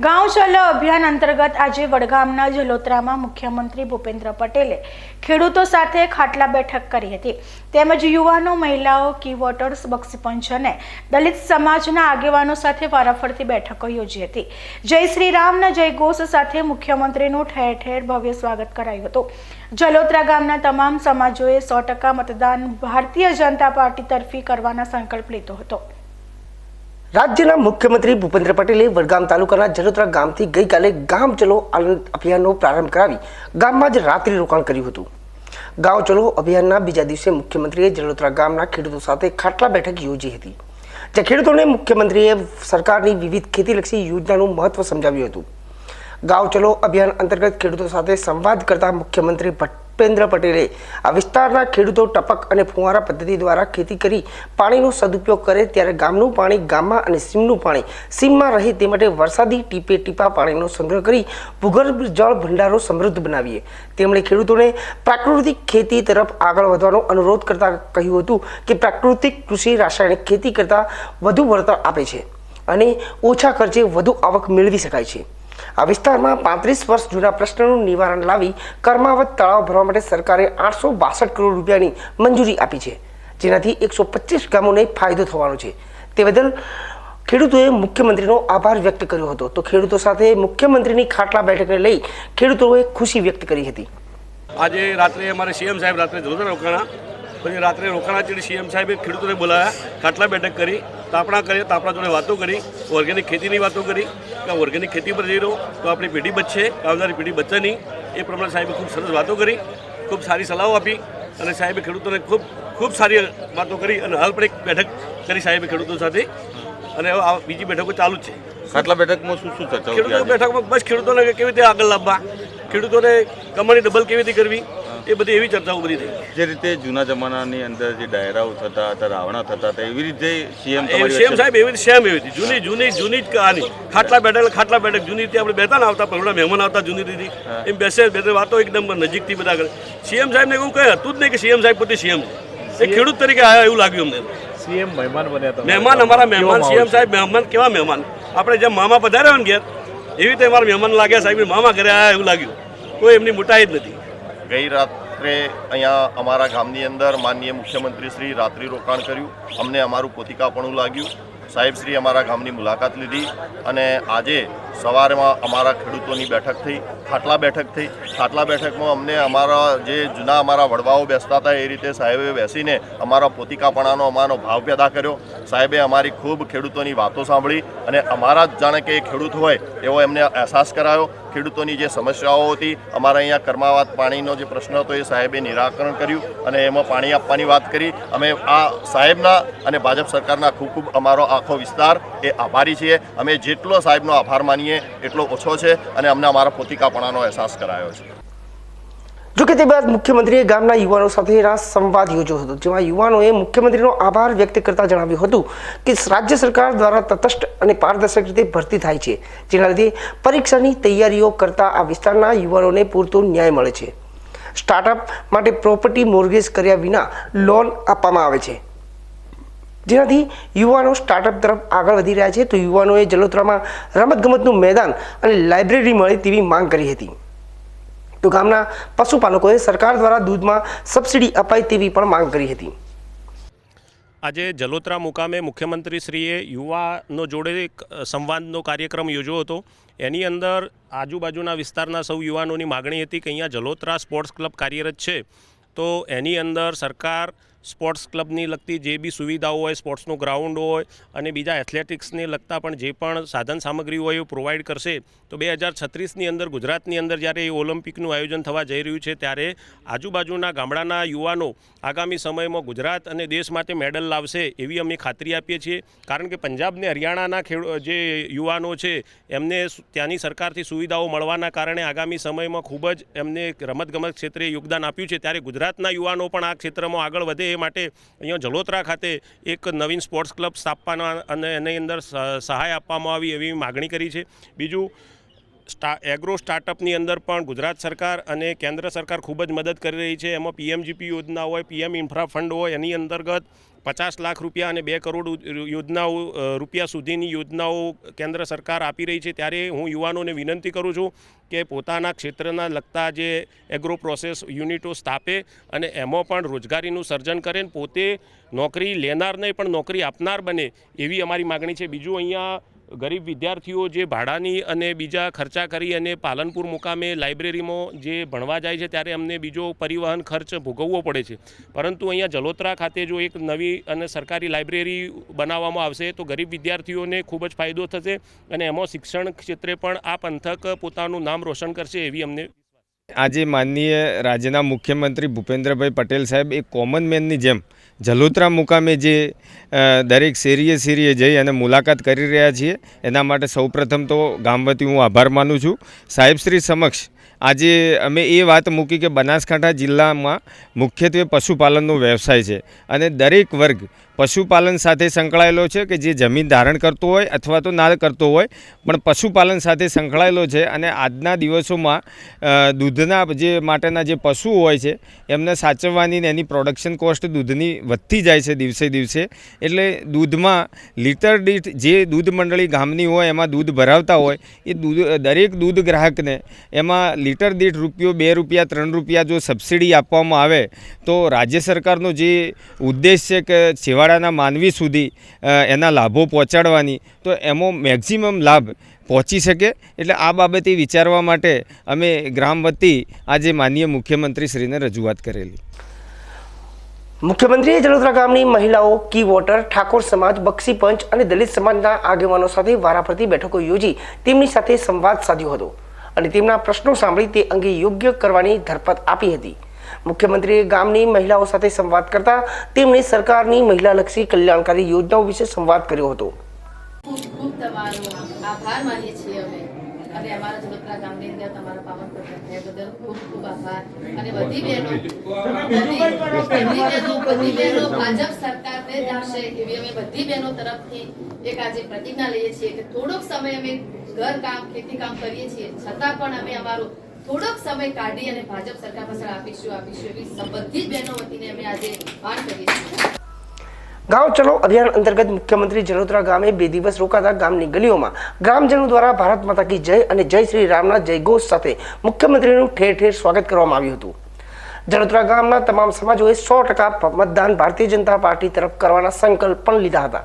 ગાંવ ચલો અભિયાન અંતર્ગત આજે વડગામના જલોત્રામાં મુખ્યમંત્રી ભૂપેન્દ્ર પટેલે ખેડૂતો સાથે ખાટલા બેઠક કરી હતી. તેમજ યુવાનો, મહિલાઓ, કી વોટર્સ બક્ષીપંચ અને દલિત સમાજના આગેવાનો સાથે વારાફરતી બેઠકો યોજી હતી. જય શ્રી રામના જય ઘોષ સાથે મુખ્યમંત્રીનું ઠેર ઠેર ભવ્ય સ્વાગત કરાયું હતું. જલોત્રા ગામના તમામ સમાજોએ સો ટકા મતદાન ભારતીય જનતા પાર્ટી તરફી કરવાના સંકલ્પ લીધો હતો. રાજ્યના મુખ્યમંત્રી ભૂપેન્દ્ર પટેલે વડગામ તાલુકાના જલોત્રા ગામથી ગઈકાલે ગામ ચલો આનંદ અભિયાનનો પ્રારંભ કરાવી ગામમાં જ રાત્રિ રોકાણ કર્યું હતું. ગામ ચલો અભિયાનના બીજા દિવસે મુખ્યમંત્રીએ જલોત્રા ગામના ખેડૂતો સાથે ખાટલા બેઠક યોજી હતી, જ્યાં ખેડૂતોને મુખ્યમંત્રીએ સરકારની વિવિધ ખેતીલક્ષી યોજનાનું મહત્વ સમજાવ્યું હતું. ગામ ચલો અભિયાન અંતર્ગત ખેડૂતો સાથે સંવાદ કરતા મુખ્યમંત્રી ભૂપેન્દ્ર પટેલે આ વિસ્તારના ખેડૂતો ટપક અને ફુવારા પદ્ધતિ દ્વારા ખેતી કરી પાણીનો સદુપયોગ કરે ત્યારે ગામનું પાણી ગામમાં અને સીમનું પાણી સીમમાં રહે તે માટે વરસાદી ટીપે ટીપા પાણીનો સંગ્રહ કરી ભૂગર્ભ જળ ભંડારો સમૃદ્ધ બનાવીએ. તેમણે ખેડૂતોને પ્રાકૃતિક ખેતી તરફ આગળ વધવાનો અનુરોધ કરતા કહ્યું હતું કે પ્રાકૃતિક કૃષિ રાસાયણિક ખેતી કરતાં વધુ વળતર આપે છે અને ઓછા ખર્ચે વધુ આવક મેળવી શકાય છે. આ વિસ્તારમાં પાંત્રીસ વર્ષ જૂના પ્રશ્નનું નિવારણ લાવી કર્માવત તળાવ ભરવા માટે સરકારે આઠસો બાસઠ કરોડ રૂપિયાની મંજૂરી આપી છે, જેનાથી એકસો પચીસ ગામોને ફાયદો થવાનો છે. તે બદલ ખેડૂતોએ મુખ્યમંત્રીનો આભાર વ્યક્ત કર્યો હતો. તો ખેડૂતો સાથે મુખ્યમંત્રીની ખાટલા બેઠકને લઈ ખેડૂતોએ ખુશી વ્યક્ત કરી હતી. આજે રાત્રે અમારે સીએમ સાહેબ રાત્રે જોશે રોકાણા, પછી રાત્રે રોકાણા સીએમ સાહેબે ખેડૂતોને બોલાવ્યા, ખાટલા બેઠક કરી. તાપણા કરી તાપણા જોડે વાતો કરી ઓર્ગેનિક ખેતીની વાતો કરી કે ઓર્ગેનિક ખેતી પર જઈ રહો તો આપણી પેઢી બચશે આવનારી પેઢી બચશે નહીં એ પ્રમાણે સાહેબે ખૂબ સરસ વાતો કરી ખૂબ સારી સલાહો આપી અને સાહેબે ખેડૂતોને ખૂબ ખૂબ સારી વાતો કરી અને હાલ પણ એક બેઠક કરી સાહેબે ખેડૂતો સાથે. અને આ બીજી બેઠકો ચાલુ જ છે. ખાટલા બેઠકમાં શું શું ચર્ચાઓ ખેડૂતો બેઠકમાં બસ ખેડૂતોને કેવી રીતે આગળ લાવવા? ખેડૂતોને કમાણી ડબલ કેવી રીતે કરવી? એ બધી એવી ચર્ચાઓ બધી થઈ. જે રીતે જૂના જમાનાની અંદર જે ડાયરાઓ થતા હતા રાવણા થતા હતા એવી રીતે સીએમ સીએમ સાહેબ એવી રીતે સેમ એવી હતી. જૂની જૂની જૂની જ કહાની. ખાટલા બેઠક ખાટલા બેઠક જૂની રીતે આપણે બેતા ના આવતા પહેલા મહેમાન આવતા જૂની રીતે. એમ બેસે બેસે વાતો એકદમ નજીકથી બધા કરે. સીએમ સાહેબને એવું કંઈ હતું જ નહીં કે સીએમ સાહેબ પોતે સીએમ છે. એ ખેડૂત તરીકે આવ્યા એવું લાગ્યું અમને. સીએમ મહેમાન બન્યા મહેમાન અમારા મહેમાન સીએમ સાહેબ મહેમાન કેવા મહેમાન? આપણે જેમ મામા પધાર્યા હોય ને ઘેર એવી રીતે અમારા મહેમાન લાગ્યા સાહેબ મામા ઘરે આવ્યા એવું લાગ્યું. કોઈ એમની મોટાઈ જ નથી. ગઈ રાત્રે અહીંયા અમારા ગામની અંદર માનનીય મુખ્યમંત્રી શ્રી રાત્રિ રોકાણ કર્યું. અમને અમારું પોતિકાપણું લાગ્યું. સાહેબ શ્રી અમારા ગામની મુલાકાત લીધી અને આજે સવારમાં અમારા ખેડૂતોની બેઠક થઈ, ખાટલા બેઠક થઈ. ખાટલા બેઠકમાં અમને અમારા જે જૂના અમારા વડવાઓ બેસતા હતા, એ રીતે સાહેબે બેસીને અમારા પોતિકાપણાનો, અમારો ભાવ પેદા કર્યો. સાહેબે અમારી ખૂબ ખેડૂતોની વાતો સાંભળી અને અમારા જ જાણે કે ખેડૂત હોય એવો એમને અહેસાસ કરાયો. ખેડૂતોની જે સમસ્યાઓ હતી, અમારા અહીંયા કર્માવાત પાણીનો જે પ્રશ્ન હતો, એ સાહેબે નિરાકરણ કર્યું અને એમાં પાણી આપવાની વાત કરી. અમે આ સાહેબના અને ભાજપ સરકારના ખૂબ ખૂબ અમારો આખો વિસ્તાર એ આભારી છીએ. અમે જેટલો સાહેબનો આભાર માનીએ એટલો ઓછો છે અને અમને અમારા પોતિકાપણાનો અહેસાસ કરાયો છે. જોકે તે બાદ મુખ્યમંત્રીએ ગામના યુવાનો સાથે સંવાદ યોજ્યો હતો, જેમાં યુવાનોએ મુખ્યમંત્રીનો આભાર વ્યક્ત કરતા જણાવ્યું હતું કે રાજ્ય સરકાર દ્વારા તટસ્થ અને પારદર્શક રીતે ભરતી થાય છે, જેના લીધે પરીક્ષાની તૈયારીઓ કરતા આ વિસ્તારના યુવાનોને પૂરતો ન્યાય મળે છે. સ્ટાર્ટઅપ માટે પ્રોપર્ટી મોર્ગેજ કર્યા વિના લોન આપવામાં આવે છે. જેનાથી યુવાનો સ્ટાર્ટઅપ તરફ આગળ વધી રહ્યા છે. તો યુવાનોએ જલોત્રામાં રમતગમતનું મેદાન અને લાઇબ્રેરી મળે તેવી માંગ કરી હતી. તો ગામના પશુપાલકોએ સરકાર દ્વારા દૂધમાં સબસિડી અપાય તેવી પણ માંગ કરી હતી. આજે જલોત્રા મુકામે મુખ્યમંત્રીશ્રીએ યુવાનો જોડે એક સંવાદનો કાર્યક્રમ યોજ્યો હતો. એની અંદર આજુબાજુના વિસ્તારના સૌ યુવાનોની માગણી હતી કે અહીંયા જલોત્રા સ્પોર્ટ્સ ક્લબ કાર્યરત છે. તો એની અંદર સરકાર સ્પોર્ટ્સ ક્લબની લગતી જે બી સુવિધાઓ હોય, સ્પોર્ટ્સનું ગ્રાઉન્ડ હોય અને બીજા એથ્લેટિક્સને લગતા પણ જે પણ સાધન સામગ્રી હોય એ પ્રોવાઈડ કરશે. તો બે હજાર છત્રીસની અંદર, ગુજરાતની અંદર જ્યારે એ ઓલિમ્પિકનું આયોજન થવા જઈ રહ્યું છે ત્યારે આજુબાજુના ગામડાના યુવાનો આગામી સમયમાં ગુજરાત અને દેશ માટે મેડલ લાવશે એવી અમે ખાતરી આપીએ છીએ. કારણ કે પંજાબને હરિયાણાના ખેડૂ, જે યુવાનો છે એમને ત્યાંની સરકારથી સુવિધાઓ મળવાના કારણે આગામી સમયમાં ખૂબ જ એમને રમતગમત ક્ષેત્રે યોગદાન આપ્યું છે. ત્યારે ગુજરાતના યુવાનો પણ આ ક્ષેત્રમાં આગળ વધે માટે અહીંયા જલોત્રા ખાતે એક નવીન સ્પોર્ટ્સ ક્લબ સ્થાપવાના અને એની અંદર સહાય આપવામાં આવી એવી માગણી કરી છે. બીજું સ્ટા એગ્રો સ્ટાર્ટઅપની અંદર પણ ગુજરાત સરકાર અને કેન્દ્ર સરકાર ખૂબ જ મદદ કરી રહી છે. એમાં પીએમજીપી યોજના હોય, પીએમ ઇન્ફ્રા ફંડ હોય, એની અંતર્ગત પચાસ લાખ રૂપિયા અને બે કરોડ યોજનાઓ રૂપિયા સુધીની યોજનાઓ કેન્દ્ર સરકાર આપી રહી છે. ત્યારે હું યુવાનોને વિનંતી કરું છું કે પોતાના ક્ષેત્રના લગતા જે એગ્રો પ્રોસેસ યુનિટો સ્થાપે અને એમાં પણ રોજગારીનું સર્જન કરે પોતે નોકરી લેનાર નહીં પણ નોકરી આપનાર બને એવી અમારી માગણી છે. બીજું અહીંયા ગરીબ વિદ્યાર્થીઓ જે ભાડાની અને બીજા ખર્ચા કરી અને પાલનપુર મુકામે લાઇબ્રેરીમાં જે ભણવા જાય છે, ત્યારે અમને બીજો પરિવહન ખર્ચ ભોગવવો પડે છે. પરંતુ અહીંયા જલોત્રા ખાતે જો એક નવી અને સરકારી લાઇબ્રેરી બનાવવામાં આવશે, તો ગરીબ વિદ્યાર્થીઓને ખૂબ જ ફાયદો થશે અને એમાં શિક્ષણ ક્ષેત્રે પણ આ પંથક પોતાનું નામ રોશન કરશે એવી અમને આજે માનનીય રાજ્યના મુખ્યમંત્રી ભૂપેન્દ્રભાઈ પટેલ સાહેબ એક કોમન મેનની જેમ જલોત્રા મુકામે જે દરેક શેરીએ શેરીએ જઈ અને મુલાકાત કરી રહ્યા છીએ. એના માટે સૌપ્રથમ તો ગામ વતી હું આભાર માનું છું. સાહેબશ્રી સમક્ષ આજે અમે એ વાત મૂકી કે બનાસકાંઠા જિલ્લામાં મુખ્યત્વે પશુપાલનનો વ્યવસાય છે અને દરેક વર્ગ પશુપાલન સાથે સંકળાયેલો છે કે જે જમીન ધારણ કરતો હોય અથવા તો ના કરતો હોય, પણ પશુપાલન સાથે સંકળાયેલો છે અને આજના દિવસોમાં દૂધના જે માટેના જે પશુઓ હોય છે, એમને સાચવવાની ને એની પ્રોડક્શન કોસ્ટ દૂધની વધતી જાય છે દિવસે દિવસે. એટલે દૂધમાં લીટર દીઠ જે દૂધ મંડળી ગામની હોય, એમાં દૂધ ભરાવતા હોય, એ દૂધ, દરેક દૂધ ગ્રાહકને એમાં લીટર દીઠ રૂપિયો, બે રૂપિયા, ત્રણ રૂપિયા જો સબસિડી આપવામાં આવે, તો રાજ્ય સરકારનો જે ઉદ્દેશ છે કે છેવાડાના માનવી સુધી એના લાભો પહોંચાડવાની, તો એમાં મેક્ઝિમમ લાભ પહોંચી શકે. એટલે આ બાબતે વિચારવા માટે અમે ગ્રામ વતી આજે માનનીય મુખ્યમંત્રીશ્રીને રજૂઆત કરેલી. મુખ્યમંત્રીએ જડોદરા ગામની મહિલાઓ કી વોટર, ઠાકોર સમાજ, બક્ષી પંચ અને દલિત સમાજના આગેવાનો સાથે વારાફરતી બેઠકો યોજી તેમની સાથે સંવાદ સાધ્યો હતો. અને તેમના પ્રશ્નો સાંભળી તે અંગે યોગ્ય કરવાની ધરપત આપી હતી. મુખ્યમંત્રીએ ગામની મહિલાઓ સાથે સંવાદ કરતા તેમણે સરકારની મહિલાલક્ષી કલ્યાણકારી યોજનાઓ વિશે સંવાદ કર્યો હતો. ખૂબ ખૂબ તમારો આભાર માનીએ છીએ અમે. અને અમારા જલોત્રા ગામની અંદર તમારા પાવન પ્રસંગ થયા બદલ ખૂબ ખૂબ આભાર. અને બધી બહેનો બધી બહેનો બધી બહેનો ભાજપ સરકારને જાણશે એવી અમે બધી બહેનો તરફથી એક આજે પ્રતિજ્ઞા લઈએ છીએ કે થોડોક સમય અમે ઘર કામ ખેતી કામ કરીએ છીએ. છતાં પણ અમે અમારો થોડોક સમય કાઢી અને ભાજપ સરકાર પાસે આપીશું આપીશું એવી બધી જ બહેનો વતીને અમે આજે વાત કરીએ છીએ. ગાંવ ચલો અભિયાન અંતર્ગત મુખ્યમંત્રી જલોદરા ગામે બે દિવસ રોકાતા ગામની ગલીઓમાં ગ્રામજનો દ્વારા ભારત માતા કી જય અને જય શ્રી રામના જયઘોષ સાથે મુખ્યમંત્રીનું ઠેર ઠેર સ્વાગત કરવામાં આવ્યું હતું. જલોદરા ગામના તમામ સમાજોએ સો ટકા મતદાન ભારતીય જનતા પાર્ટી તરફ કરવાના સંકલ્પ પણ લીધા હતા.